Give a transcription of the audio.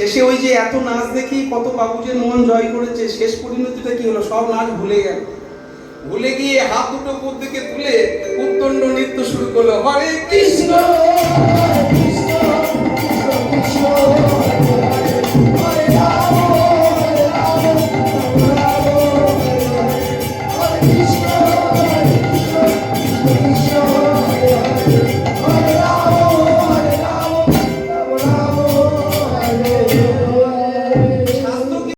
শেষে ওই যে এত নাচ দেখি, কত বাবুজের মন জয় করেছে, শেষ পরিণতিটা কি হলো? সব নাচ ভুলে গেল। ভুলে গিয়ে হাত দুটো উপর দিকে তুলে উত্তণ্ড নৃত্য শুরু করল। হরে কৃষ্ণ!